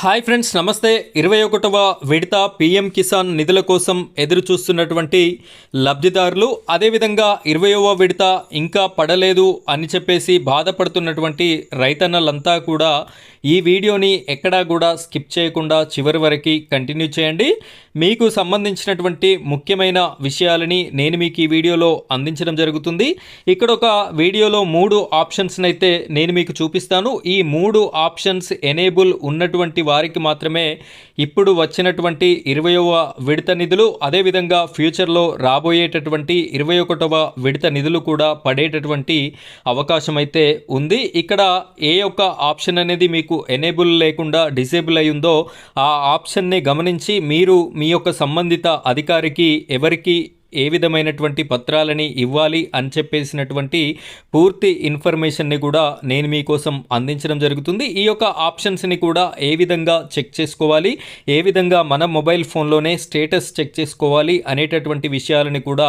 Hi friends నమస్తే. ఇరవై ఒకటవ విడత పిఎం కిసాన్ నిధుల కోసం ఎదురు చూస్తున్నటువంటి లబ్ధిదారులు అదేవిధంగా ఇరవయవ విడత ఇంకా పడలేదు అని చెప్పేసి బాధపడుతున్నటువంటి రైతన్నలంతా కూడా ఈ వీడియోని ఎక్కడా కూడా స్కిప్ చేయకుండా చివరి వరకు కంటిన్యూ చేయండి. మీకు సంబంధించినటువంటి ముఖ్యమైన విషయాలని నేను మీకు ఈ వీడియోలో అందించడం జరుగుతుంది. ఇక్కడ ఒక వీడియోలో మూడు ఆప్షన్స్ని అయితే నేను మీకు చూపిస్తాను. ఈ మూడు ఆప్షన్స్ ఎనేబుల్ ఉన్నటువంటి వారికి మాత్రమే ఇప్పుడు వచ్చినటువంటి ఇరవయవ విడత నిధులు అదేవిధంగా ఫ్యూచర్లో రాబోయేటటువంటి ఇరవై ఒకటవ విడత నిధులు కూడా పడేటటువంటి అవకాశం అయితే ఉంది. ఇక్కడ ఏ ఒక్క ఆప్షన్ అనేది మీకు ఎనేబుల్ లేకుండా డిసేబుల్ అయి ఉందో ఆ ఆప్షన్ని గమనించి మీరు మీ యొక్క సంబంధిత అధికారికి ఎవరికి ఏ విధమైనటువంటి పత్రాలని ఇవ్వాలి అని చెప్పేసినటువంటి పూర్తి ఇన్ఫర్మేషన్ని కూడా నేను మీకోసం అందించడం జరుగుతుంది. ఈ యొక్క ఆప్షన్స్ని కూడా ఏ విధంగా చెక్ చేసుకోవాలి ఏ విధంగా మన మొబైల్ ఫోన్లోనే స్టేటస్ చెక్ చేసుకోవాలి అనేటటువంటి విషయాలని కూడా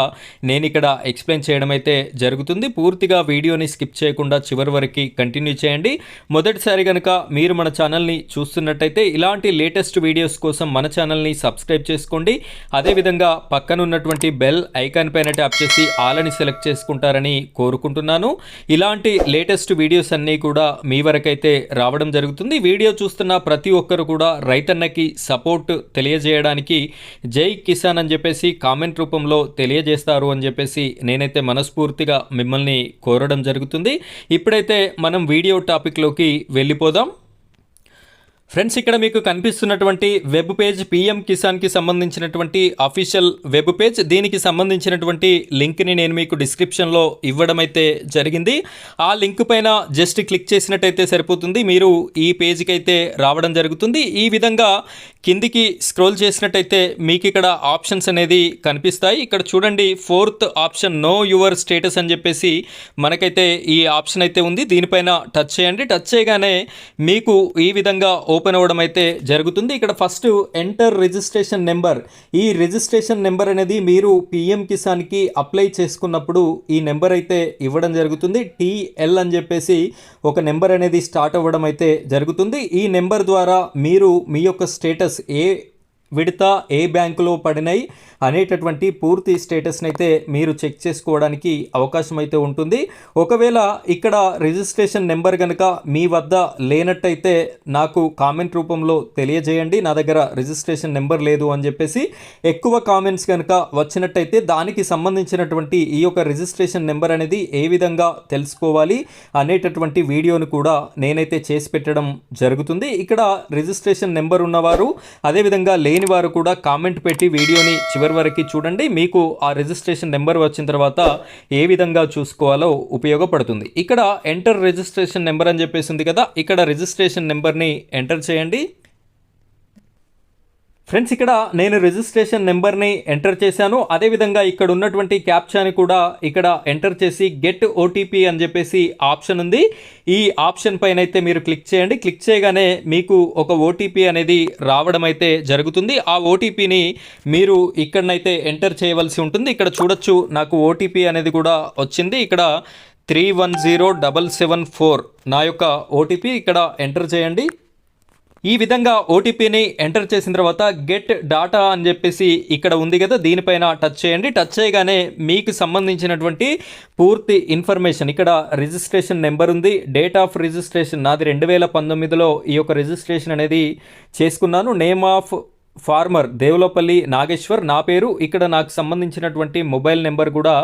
నేను ఇక్కడ ఎక్స్ప్లెయిన్ చేయడం అయితే జరుగుతుంది. పూర్తిగా వీడియోని స్కిప్ చేయకుండా చివరి వరకు కంటిన్యూ చేయండి. మొదటిసారి కనుక మీరు మన ఛానల్ని చూస్తున్నట్టయితే ఇలాంటి లేటెస్ట్ వీడియోస్ కోసం మన ఛానల్ని సబ్స్క్రైబ్ చేసుకోండి. అదేవిధంగా పక్కనున్నటువంటి బెల్ ఐకాన్ పైన ట్యాప్ చేసి ఆలని సెలెక్ట్ చేసుకుంటారని కోరుకుంటున్నాను. ఇలాంటి లేటెస్ట్ వీడియోస్ అన్నీ కూడా మీ వరకైతే రావడం జరుగుతుంది. వీడియో చూస్తున్న ప్రతి ఒక్కరు కూడా రైతన్నకి సపోర్ట్ తెలియజేయడానికి జై కిసాన్ అని చెప్పేసి కామెంట్ రూపంలో తెలియజేస్తారు అని చెప్పేసి నేనైతే మనస్ఫూర్తిగా మిమ్మల్ని కోరడం జరుగుతుంది. ఇప్పుడైతే మనం వీడియో టాపిక్లోకి వెళ్ళిపోదాం. ఫ్రెండ్స్ ఇక్కడ మీకు కనిపిస్తున్నటువంటి వెబ్ పేజ్ పిఎం కిసాన్కి సంబంధించినటువంటి అఫీషియల్ వెబ్ పేజ్. దీనికి సంబంధించినటువంటి లింక్ని నేను మీకు డిస్క్రిప్షన్లో ఇవ్వడం అయితే జరిగింది. ఆ లింక్ పైన జస్ట్ క్లిక్ చేసినట్టయితే సరిపోతుంది. మీరు ఈ పేజ్కి అయితే రావడం జరుగుతుంది. ఈ విధంగా కిందికి స్క్రోల్ చేసినట్టయితే మీకు ఇక్కడ ఆప్షన్స్ అనేది కనిపిస్తాయి. ఇక్కడ చూడండి fourth option know your status అని చెప్పేసి మనకైతే ఈ ఆప్షన్ అయితే ఉంది. దీనిపైన టచ్ చేయండి. టచ్ చేయగానే మీకు ఈ విధంగా ఓపెన్ అవ్వడం అయితే జరుగుతుంది. ఇక్కడ ఫస్ట్ ఎంటర్ రిజిస్ట్రేషన్ నెంబర్. ఈ రిజిస్ట్రేషన్ నెంబర్ అనేది మీరు పిఎం కిసాన్కి అప్లై చేసుకున్నప్పుడు ఈ నెంబర్ అయితే ఇవ్వడం జరుగుతుంది. టీఎల్ అని చెప్పేసి ఒక నెంబర్ అనేది స్టార్ట్ అవ్వడం అయితే జరుగుతుంది. ఈ నెంబర్ ద్వారా మీరు మీ యొక్క స్టేటస్ ఏ విడత ఏ బ్యాంకులో పడినాయి అనేటటువంటి పూర్తి స్టేటస్ని అయితే మీరు చెక్ చేసుకోవడానికి అవకాశం అయితే ఉంటుంది. ఒకవేళ ఇక్కడ రిజిస్ట్రేషన్ నెంబర్ కనుక మీ వద్ద లేనట్టయితే నాకు కామెంట్ రూపంలో తెలియజేయండి. నా దగ్గర రిజిస్ట్రేషన్ నెంబర్ లేదు అని చెప్పేసి ఎక్కువ కామెంట్స్ కనుక వచ్చినట్టయితే దానికి సంబంధించినటువంటి ఈ యొక్క రిజిస్ట్రేషన్ నెంబర్ అనేది ఏ విధంగా తెలుసుకోవాలి అనేటటువంటి వీడియోను కూడా నేనైతే చేసి పెట్టడం జరుగుతుంది. ఇక్కడ రిజిస్ట్రేషన్ నెంబర్ ఉన్నవారు అదేవిధంగా లేని వారు కూడా కామెంట్ పెట్టి వీడియోని చివరి వరకు చూడండి. మీకు ఆ రిజిస్ట్రేషన్ నెంబర్ వచ్చిన తర్వాత ఏ విధంగా చూసుకోవాలో ఉపయోగపడుతుంది. ఇక్కడ ఎంటర్ రిజిస్ట్రేషన్ నెంబర్ అని చెప్పేసి ఉంది కదా ఇక్కడ రిజిస్ట్రేషన్ నెంబర్ని ఎంటర్ చేయండి. ఫ్రెండ్స్ ఇక్కడ నేను రిజిస్ట్రేషన్ నెంబర్ని ఎంటర్ చేశాను. అదేవిధంగా ఇక్కడ ఉన్నటువంటి క్యాప్చాని కూడా ఇక్కడ ఎంటర్ చేసి గెట్ ఓటీపీ అని చెప్పేసి ఆప్షన్ ఉంది. ఈ ఆప్షన్ పైన అయితే మీరు క్లిక్ చేయండి. క్లిక్ చేయగానే మీకు ఒక ఓటీపీ అనేది రావడం అయితే జరుగుతుంది. ఆ ఓటీపీని మీరు ఇక్కడనైతే ఎంటర్ చేయవలసి ఉంటుంది. ఇక్కడ చూడొచ్చు నాకు ఓటీపీ అనేది కూడా వచ్చింది. ఇక్కడ three one zero double seven four నా యొక్క ఓటీపీ ఇక్కడ ఎంటర్ చేయండి. ఈ విధంగా ఓటీపీని ఎంటర్ చేసిన తర్వాత గెట్ డాటా అని చెప్పేసి ఇక్కడ ఉంది కదా దీనిపైన టచ్ చేయండి. టచ్ చేయగానే మీకు సంబంధించినటువంటి పూర్తి ఇన్ఫర్మేషన్ ఇక్కడ రిజిస్ట్రేషన్ నెంబర్ ఉంది. డేట్ ఆఫ్ రిజిస్ట్రేషన్ నాది రెండు వేల పంతొమ్మిదిలో ఈ యొక్క రిజిస్ట్రేషన్ అనేది చేసుకున్నాను. Name of farmer Devulapalli Nageswar నా పేరు. ఇక్కడ నాకు సంబంధించినటువంటి మొబైల్ నెంబర్ కూడా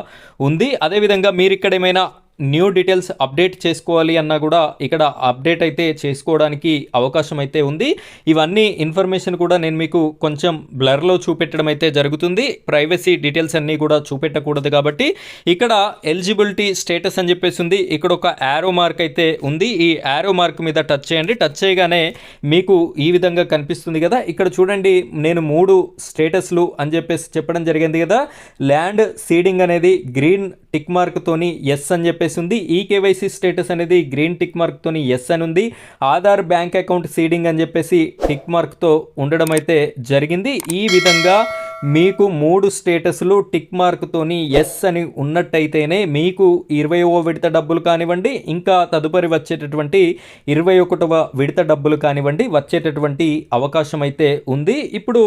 ఉంది. అదేవిధంగా మీరు ఇక్కడ ఏమైనా న్యూ డీటెయిల్స్ అప్డేట్ చేసుకోవాలి అన్నా కూడా ఇక్కడ అప్డేట్ అయితే చేసుకోవడానికి అవకాశం అయితే ఉంది. ఇవన్నీ ఇన్ఫర్మేషన్ కూడా నేను మీకు కొంచెం బ్లర్లో చూపెట్టడం అయితే జరుగుతుంది. ప్రైవసీ డీటెయిల్స్ అన్నీ కూడా చూపెట్టకూడదు కాబట్టి ఇక్కడ ఎలిజిబిలిటీ స్టేటస్ అని చెప్పేసి ఉంది. ఇక్కడ ఒక యారో మార్క్ అయితే ఉంది. ఈ యారో మార్క్ మీద టచ్ చేయండి. టచ్ చేయగానే మీకు ఈ విధంగా కనిపిస్తుంది కదా. ఇక్కడ చూడండి నేను మూడు స్టేటస్లు అని చెప్పేసి చెప్పడం జరిగింది కదా. ల్యాండ్ సీడింగ్ అనేది గ్రీన్ టిక్ మార్క్తోని ఎస్ అని చెప్పేసి ఉంది. ఈ కేవైసీ స్టేటస్ అనేది గ్రీన్ టిక్ మార్క్తోని ఎస్ అని ఉంది. ఆధార్ బ్యాంక్ అకౌంట్ సీడింగ్ అని చెప్పేసి టిక్ మార్క్తో ఉండడం అయితే జరిగింది. ఈ విధంగా మీకు మూడు స్టేటస్లు టిక్ మార్క్తోని ఎస్ అని ఉన్నట్టయితేనే మీకు ఇరవయవ విడత డబ్బులు కానివ్వండి ఇంకా తదుపరి వచ్చేటటువంటి ఇరవై ఒకటవ విడత డబ్బులు కానివ్వండి వచ్చేటటువంటి అవకాశం అయితే ఉంది. ఇప్పుడు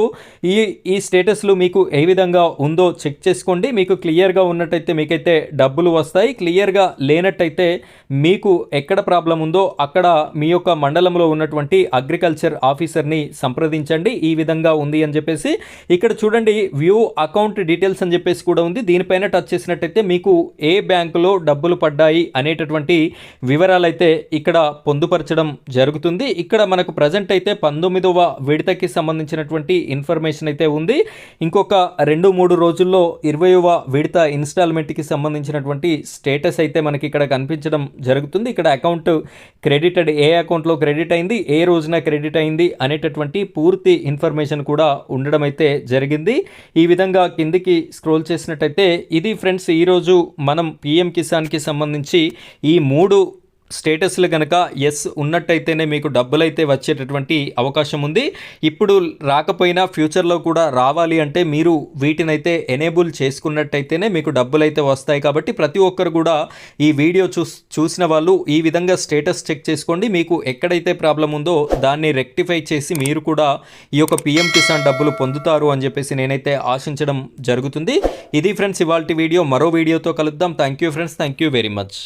ఈ ఈ స్టేటస్లు మీకు ఏ విధంగా ఉందో చెక్ చేసుకోండి. మీకు క్లియర్గా ఉన్నట్టయితే మీకైతే డబ్బులు వస్తాయి. క్లియర్గా లేనట్టయితే మీకు ఎక్కడ ప్రాబ్లం ఉందో అక్కడ మీ యొక్క మండలంలో ఉన్నటువంటి అగ్రికల్చర్ ఆఫీసర్ని సంప్రదించండి. ఈ విధంగా ఉంది అని చెప్పేసి ఇక్కడ చూడండి. వ్యూ అకౌంట్ డీటెయిల్స్ అని చెప్పేసి కూడా ఉంది. దీనిపైన టచ్ చేసినట్టయితే మీకు ఏ బ్యాంకులో డబ్బులు పడ్డాయి అనేటటువంటి వివరాలు అయితే ఇక్కడ పొందుపరచడం జరుగుతుంది. ఇక్కడ మనకు ప్రజెంట్ అయితే పంతొమ్మిదవ విడతకి సంబంధించినటువంటి ఇన్ఫర్మేషన్ అయితే ఉంది. ఇంకొక రెండు మూడు రోజుల్లో ఇరవయవ విడత ఇన్స్టాల్మెంట్కి సంబంధించినటువంటి స్టేటస్ అయితే మనకి ఇక్కడ కనిపించడం జరుగుతుంది. ఇక్కడ అకౌంట్ క్రెడిటెడ్ ఏ అకౌంట్లో క్రెడిట్ అయింది ఏ రోజున క్రెడిట్ అయింది అనేటటువంటి పూర్తి ఇన్ఫర్మేషన్ కూడా ఉండడం అయితే జరిగింది. ఈ విధంగా కిందికి స్క్రోల్ చేసినట్టయితే ఇది ఫ్రెండ్స్ ఈరోజు మనం పిఎం కిసాన్కి సంబంధించి ఈ మూడు స్టేటస్లు కనుక ఎస్ ఉన్నట్టయితేనే మీకు డబ్బులు అయితే వచ్చేటటువంటి అవకాశం ఉంది. ఇప్పుడు రాకపోయినా ఫ్యూచర్లో కూడా రావాలి అంటే మీరు వీటినైతే ఎనేబుల్ చేసుకున్నట్టయితేనే మీకు డబ్బులు అయితే వస్తాయి కాబట్టి ప్రతి ఒక్కరు కూడా ఈ వీడియో చూస్ చూసిన వాళ్ళు ఈ విధంగా స్టేటస్ చెక్ చేసుకోండి. మీకు ఎక్కడైతే ప్రాబ్లం ఉందో దాన్ని రెక్టిఫై చేసి మీరు కూడా ఈ యొక్క పిఎం కిసాన్ డబ్బులు పొందుతారు అని చెప్పేసి నేనైతే ఆశించడం జరుగుతుంది. ఇది ఫ్రెండ్స్ ఇవాళ వీడియో. మరో వీడియోతో కలుద్దాం. Thank you friends. Thank you very much.